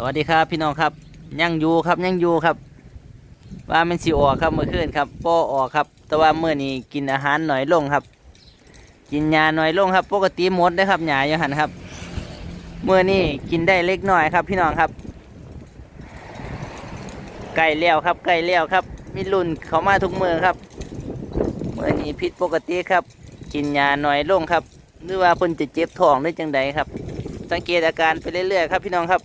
สวัสดีครับพี่น้องครับยังอยู่ครับยังอยู่ครับ ว่ามันสิออกครับเมื่อคืนครับป้อออกครับ แต่ว่าเมื่อนี้กินอาหารหน่อยลงครับ กินยาหน่อยลงครับ ปกติหมดได้ครับหยาอยู่หันครับเมื่อนี้กินได้เล็กน้อยครับ พี่น้องครับไก่เลี้ยวครับไก่เลี้ยวครับมีรุ่นเขามาทุกมือครับเมื่อนี้ผิดปกติครับ กินยาหน่อยลงครับหรือว่าเพิ่นจะเจ็บท้องหรือจังใดครับ สังเกตอาการไปเรื่อยๆครับ พี่น้องครับ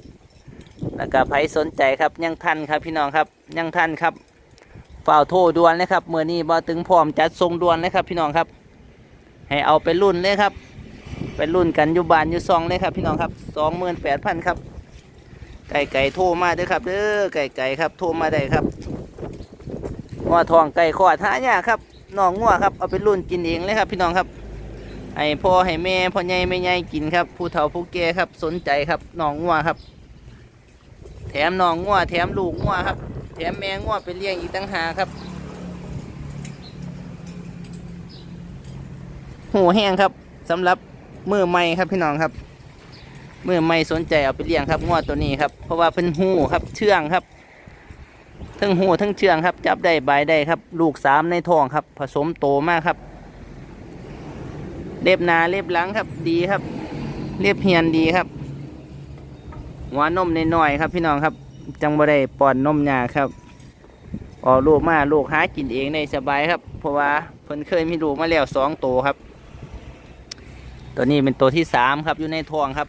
แล้วก็ใครสนใจครับยังทันครับพี่น้องครับยังทันครับฝ่าโทรด่วนเลยครับเมื่อนี้บอตึงพร้อมจัดทรงด่วนเลยครับ พี่น้องครับ ให้เอาไปรุ่นเลยครับ ไปรุ่นกันอยู่บานอยู่ซองเลยครับ พี่น้องครับสองหมื่นแปดพันครับ ไก่ไก่โทรมาเด้อครับเด้อไก่ไก่ครับโทรมาได้ครับงัวทองไก่ขอดหายากครับน้องงัวครับเอาไปรุ่นกินเองเลยครับ พี่น้องครับให้พ่อให้แม่พ่อใหญ่แม่ใหญ่กินครับ ผู้เฒ่าผู้แก่ครับสนใจครับน้องงัวครับ แถมน้องงัวแถมลูกงัวครับ แถมแม่งัวไปเลี้ยงอีกตั้งหาครับ หูแห้งครับสำหรับมือใหม่ครับพี่น้องครับมือใหม่สนใจเอาไปเลี้ยงครับงัวตัวนี้ครับเพราะว่าเป็นหูครับเชื่องครับทั้งหูทั้งเชื่องครับ จับได้ใบได้ครับ ลูกสามในท้องครับ ผสมโตมากครับ เล็บหนาเล็บหลังครับดีครับ เล็บเฮียนดีครับ หัวนมน้อยๆครับ พี่น้องครับ จังบ่ได้ป้อนนมยาครับออกลูกมาลูกหากินเองได้สบายครับ เพราะว่าเพิ่นเคยมีลูกมาแล้วสองตัวครับ ตัวนี้เป็นตัวที่สามครับอยู่ในท้องครับ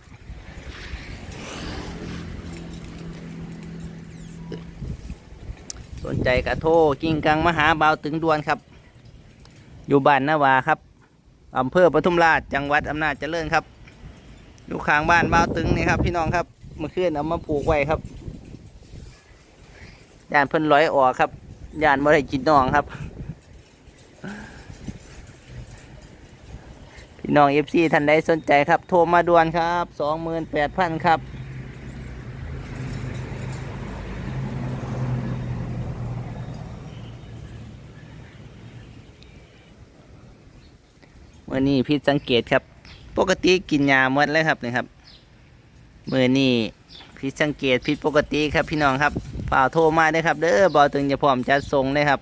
สนใจกระโทกิ่งกังมหาบาวตึงดวนครับ อยู่บ้านนาวาครับอำเภอปทุมราชจังหวัดอำนาจเจริญครับ อยู่ข้างบ้านบาวตึงนี่ครับ พี่น้องครับ เมื่อคืนเอามาผูกไว้ครับยานเพิ่นร้อยออกครับยานบ่ได้กินน้องครับ พี่น้องเอฟซีท่านใดสนใจครับ โทรมาด่วนครับสองหมื่นแปดพันครับมื่อนี้พี่สังเกตครับ ปกติกินยาหมดเลยครับนี่ครับ มือนี้พี่สังเกตผิดปกติครับพี่น้องครับฝ่าโทรมาได้ครับเด้อบอตึงจะพร้อมจัดส่งเลยครับ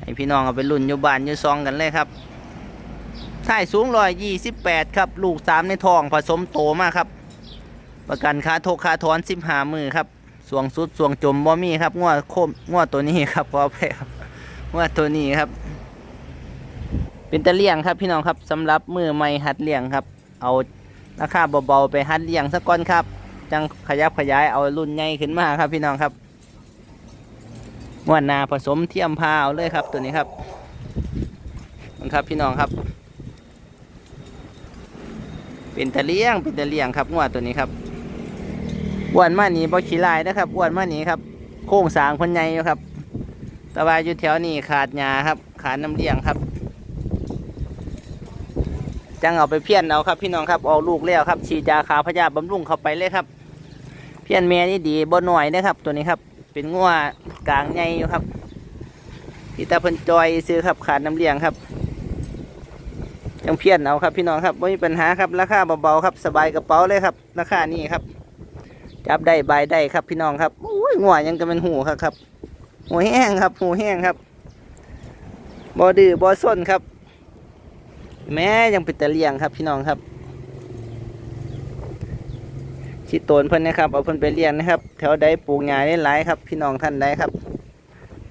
ให้พี่น้องเอาไปรุ่นยู่บ้านยู่ซองกันเลยครับท่ายสูงร้อยยี่สิบแปดครับ ลูกสามในท้องผสมโตมากครับ ประกันค่าโทค่าถอนสิบหามือครับสวงสุดสวงจมบ่มีครับงวดโคมงวดตัวนี้ครับพอไปครับงวดตัวนี้ครับ เป็นตะเลี่ยงครับพี่น้องครับสำหรับมือไม่หัดเลี่ยงครับ เอา ราคาเบาๆไปหัดเลี่ยงสักก้อนครับ จังขยับขยายเอารุ่นใหญ่ขึ้นมาครับพี่น้องครับงวดหนาผสมเทียมพาเอาเลยครับตัวนี้ครับนี่ครับพี่น้องครับ เป็นตะเลี่ยงเป็นตะเลี่ยงครับงวดตัวนี้ครับอ้วนมาหนีบ่ขี้ลายนะครับอ้วนมาหนีครับ โค้งสางคนใหญ่ครับ แต่ว่าอยู่แถวนี้ขาดหญ้าครับ ขาดน้ำเลี้ยงครับ จังเอาไปเพี้ยนเอาครับ พี่น้องครับออกลูกแล้วครับฉีดยาขาวพยาบำรุงเข้าไปเลยครับ เพี้ยนเมียนี่ดีบ่หน่อยนะครับ ตัวนี้ครับ เป็นงัวกลางใหญ่อยู่ครับที่ตาพิ่นจอยซื้อครับขาดน้ำเลี้ยงครับจังเพี้ยนเอาครับพี่น้องครับไม่มีปัญหาครับราคาเบาๆครับสบายกระเป๋าเลยครับราคานี้ครับ จับได้ใบได้ครับพี่น้องครับโอ้ยงัวยังก็เป็นหูครับครับหูแห้งครับหูแห้งครับบ่ดื้อบ่ส้นครับ แม่ยังเป็นตะเลียงครับพี่น้องครับชิโตนเพิ่นนะครับเอาเพิ่นไปเลี้ยงนะครับ แถวใดปลูกหญ้าได้หลายครับ พี่น้องท่านใดครับ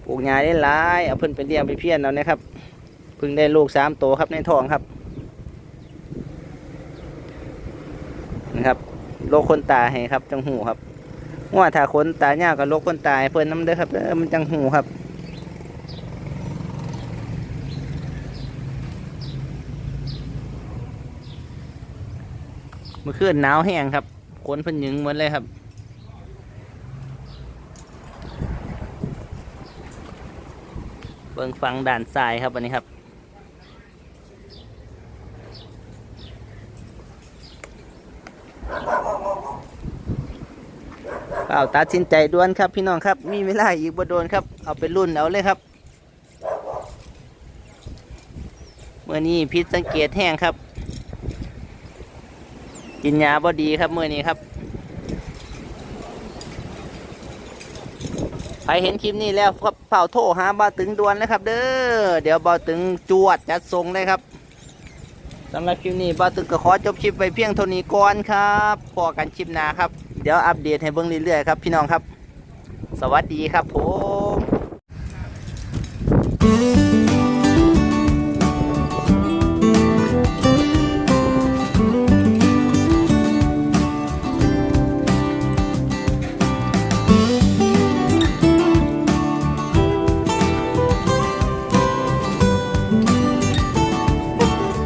ปลูกหญ้าได้หลายเอาเพิ่นไปเลี้ยงไปเพี้ยนเอานะครับเพิ่งได้ลูกสามโตวครับในท้องครับนะครับโรคคนตาให้ครับจังหูครับว่าถ้าคนตาเน่ากับโรคคนตายเพิ่นน้ำเด้อครับเด้อมันจังหูครับ เมื่อคืนหนาวแห้งครับขนพิ่นหยึงหมดเลยครับ เบิ่งฟังด่านซ้ายครับวันนี้ครับเปล่าตัดสินใจด่วนครับพี่น้องครับ มีเวลาอีกบ่โดนครับ เอาไปรุ่นเอาเลยครับเมื่อนี้พิษสังเกตแห้งครับ กินยาบ่ดีครับเมื่อนี้ครับใครเห็นคลิปนี้แล้วครับเผาโทรฮะบ่าตึงด่วนนะครับ เด้อเดี๋ยวบ่าตึงจวดจัดทรงเลยครับสำหรับคลิปนี้บ่าตึงก็ขอจบคลิปไปเพียงเท่านี้ก่อนครับพอกันคลิปหน้าครับ เดี๋ยวอัปเดตให้เบิ่งเรื่อยๆครับพี่น้องครับ สวัสดีครับผม